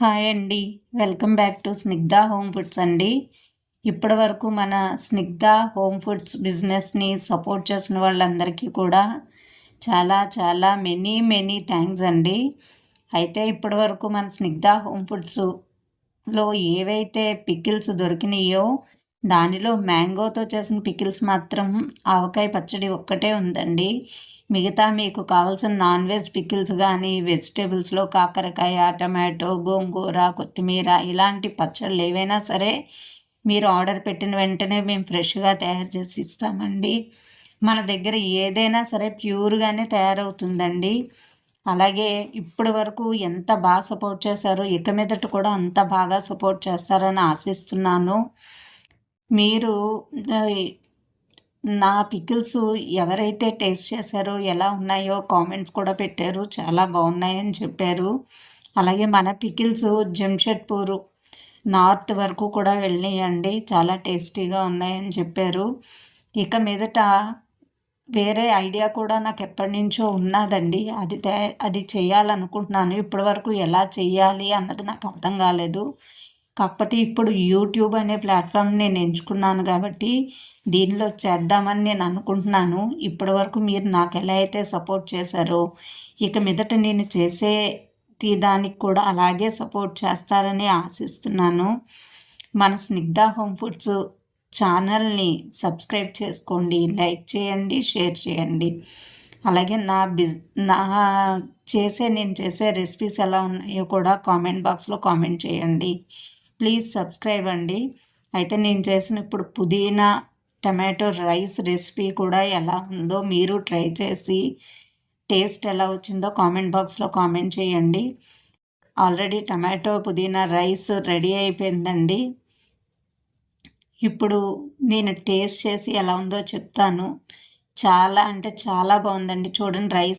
Hi అండి. Welcome back to Snigdha home foods అండి. ఇప్పటి వరకు మన స్నిగ్ధ హోమ్ ఫుడ్స్ బిజినెస్ని సపోర్ట్ చేసిన వాళ్ళందరికీ కూడా చాలా చాలా మెనీ మెనీ థ్యాంక్స్ అండి. అయితే ఇప్పటి వరకు మన స్నిగ్ధ హోమ్ ఫుడ్స్లో ఏవైతే పికిల్స్ దొరికినాయో దానిలో మ్యాంగోతో చేసిన పికిల్స్ మాత్రం ఆవకాయ పచ్చడి ఒక్కటే ఉందండి. మిగతా మీకు కావాల్సిన నాన్ వెజ్ పికిల్స్ కానీ వెజిటేబుల్స్లో కాకరకాయ టమాటో గోంగూర కొత్తిమీర ఇలాంటి పచ్చళ్ళు ఏవైనా సరే మీరు ఆర్డర్ పెట్టిన వెంటనే మేము ఫ్రెష్గా తయారు చేసి ఇస్తామండి. మన దగ్గర ఏదైనా సరే ప్యూర్గానే తయారవుతుందండి. అలాగే ఇప్పటి వరకు ఎంత బాగా సపోర్ట్ చేశారో ఇక మీదట కూడా అంత బాగా సపోర్ట్ చేస్తారని ఆశిస్తున్నాను. మీరు నా పికిల్స్ ఎవరైతే టేస్ట్ చేశారో ఎలా ఉన్నాయో కామెంట్స్ కూడా పెట్టారు. చాలా బాగున్నాయని చెప్పారు. అలాగే మన పికిల్స్ జంషెడ్పూర్ నార్త్ వరకు కూడా వెళ్ళినాయండి చాలా టేస్టీగా ఉన్నాయని చెప్పారు. ఇక మీదట వేరే ఐడియా కూడా నాకు ఎప్పటి నుంచో ఉన్నదండి. అది అది చేయాలనుకుంటున్నాను. ఇప్పటి వరకు ఎలా చేయాలి అన్నది నాకు అర్థం కాలేదు. కాకపోతే ఇప్పుడు యూట్యూబ్ అనే ప్లాట్ఫామ్ నేను ఎంచుకున్నాను కాబట్టి దీనిలో చేద్దామని నేను అనుకుంటున్నాను. ఇప్పటి వరకు మీరు నాకు ఎలా అయితే సపోర్ట్ చేశారో ఇక మీదట నేను చేసే దానికి కూడా అలాగే సపోర్ట్ చేస్తారని ఆశిస్తున్నాను. మన స్నిగ్ధ హోమ్ ఫుడ్స్ ఛానల్ని సబ్స్క్రైబ్ చేసుకోండి లైక్ చేయండి షేర్ చేయండి. అలాగే నా బిజ్ నా చేసే నేను చేసే రెసిపీస్ ఎలా ఉన్నాయో కూడా కామెంట్ బాక్స్లో కామెంట్ చేయండి. ప్లీజ్ సబ్స్క్రైబ్ అండి. అయితే నేను చేసిన ఇప్పుడు పుదీనా టమాటో రైస్ రెసిపీ కూడా ఎలా ఉందో మీరు ట్రై చేసి టేస్ట్ ఎలా వచ్చిందో కామెంట్ బాక్స్లో కామెంట్ చేయండి. ఆల్రెడీ టమాటో పుదీనా రైస్ రెడీ అయిపోయిందండి. ఇప్పుడు నేను టేస్ట్ చేసి ఎలా ఉందో చెప్తాను. చాలా అంటే చాలా బాగుందండి. చూడండి రైస్